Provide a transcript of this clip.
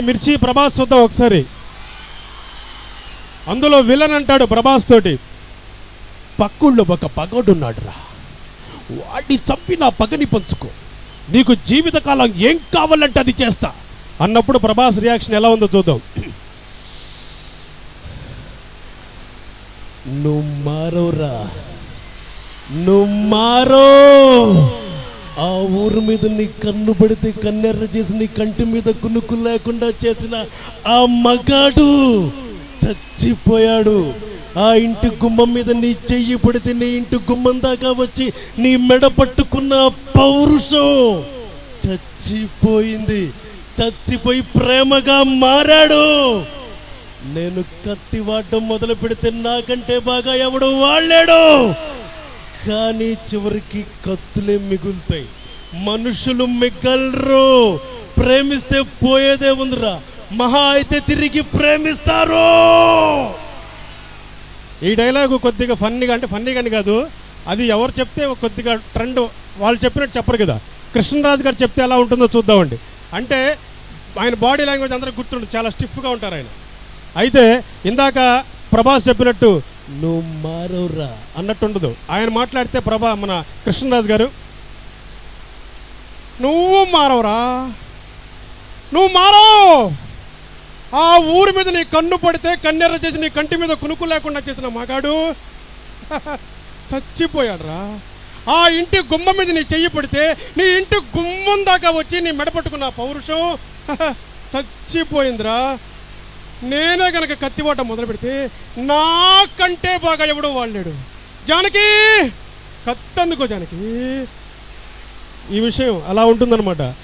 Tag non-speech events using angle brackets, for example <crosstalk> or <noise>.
మిర్చి ప్రభాస్ చూద్దాం ఒకసారి. అందులో విలన్ అంటాడు ప్రభాస్ తోటి. పక్కుళ్ళు ఒక పగడున్నాడు రా వాడిని చంపి నా పగని పంచుకో. నీకు జీవితకాలం ఏం కావాలంటే అది చేస్తా. అన్నప్పుడు ప్రభాస్ రియాక్షన్ ఎలా ఉందో చూద్దాం. నువ్వు మారోరా నువ్వు మారో. ఆ ఊరు మీద నీ కన్ను పడితే కన్నెర్ర చేసి నీ కంటి మీద కునుకు లేకుండా చేసిన ఆ మగాడు చచ్చిపోయాడు. ఆ ఇంటి గుమ్మం మీద నీ చెయ్యి పడితే నీ ఇంటి గుమ్మం దాకా వచ్చి నీ మెడ పట్టుకున్న పౌరుషం చచ్చిపోయింది. చచ్చిపోయి ప్రేమగా మారాడు. నేను కత్తి వాడడం మొదలు పెడితే నాకంటే బాగా ఎవడు వాళ్ళాడు కానీ చివరికి కత్తులే మిగులుతాయి. మనుషులు మిగలరు. ప్రేమిస్తే పోయేదే ఉందిరా. మహా అయితే తిరిగి ప్రేమిస్తారు. ఈ డైలాగు కొద్దిగా ఫన్నీగా అంటే ఫన్నీగా అని కాదు. అది ఎవరు చెప్తే కొద్దిగా ట్రెండ్ వాళ్ళు చెప్పినట్టు చెప్పరు కదా. కృష్ణరాజు గారు చెప్తే ఎలా ఉంటుందో చూద్దామండి. అంటే ఆయన బాడీ లాంగ్వేజ్ అందరూ గుర్తుండు చాలా స్టిఫ్గా ఉంటారు ఆయన. అయితే ఇందాక ప్రభాస్ చెప్పినట్టు నువ్వు మారవురా అన్నట్టు ఉండదు ఆయన మాట్లాడితే ప్రభా మన కృష్ణరాజు గారు నువ్వు మారవురా. నువ్వు మారవు ఆ ఊరి మీద నీ కన్ను పడితే కన్నెర్ర చేసి నీ కంటి మీద కునుకు లేకుండా చేసిన మగాడు <laughs> చచ్చిపోయాడురా. ఆ ఇంటి గుమ్మ మీద నీ చెయ్యి పడితే నీ ఇంటి గుమ్మం దాకా వచ్చి నీ మెడపట్టుకున్న పౌరుషం <laughs> చచ్చిపోయిందిరా. నేనే గనక కత్తివాట మొదలు పెడితే నాకంటే బాగా ఎవడో వాళ్ళాడు జానకి కత్తందుకో జానకి. ఈ విషయం అలా ఉంటుందన్నమాట.